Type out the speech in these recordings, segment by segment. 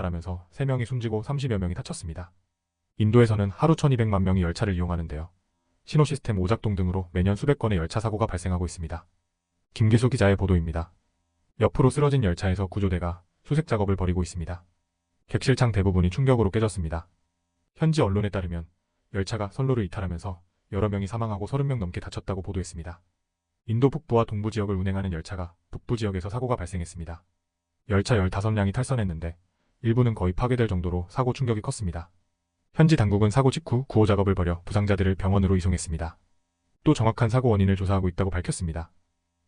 이탈하면서 3명이 숨지고 30여 명이 다쳤습니다. 인도에서는 하루 1200만 명이 열차를 이용하는데요. 신호 시스템 오작동 등으로 매년 수백 건의 열차 사고가 발생하고 있습니다. 김기수 기자의 보도입니다. 옆으로 쓰러진 열차에서 구조대가 수색 작업을 벌이고 있습니다. 객실창 대부분이 충격으로 깨졌습니다. 현지 언론에 따르면 열차가 선로를 이탈하면서 여러 명이 사망하고 30명 넘게 다쳤다고 보도했습니다. 인도 북부와 동부 지역을 운행하는 열차가 북부 지역에서 사고가 발생했습니다. 열차 15량이 탈선했는데 일부는 거의 파괴될 정도로 사고 충격이 컸습니다. 현지 당국은 사고 직후 구호 작업을 벌여 부상자들을 병원으로 이송했습니다. 또 정확한 사고 원인을 조사하고 있다고 밝혔습니다.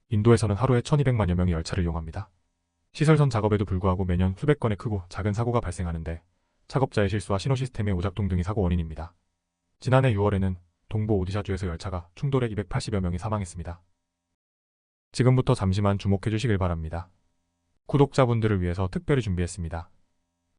인도에서는 하루에 1200만여 명이 열차를 이용합니다. 시설선 작업에도 불구하고 매년 수백 건의 크고 작은 사고가 발생하는데 작업자의 실수와 신호 시스템의 오작동 등이 사고 원인입니다. 지난해 6월에는 동부 오디샤주에서 열차가 충돌해 280여 명이 사망했습니다. 지금부터 잠시만 주목해 주시길 바랍니다. 구독자분들을 위해서 특별히 준비했습니다.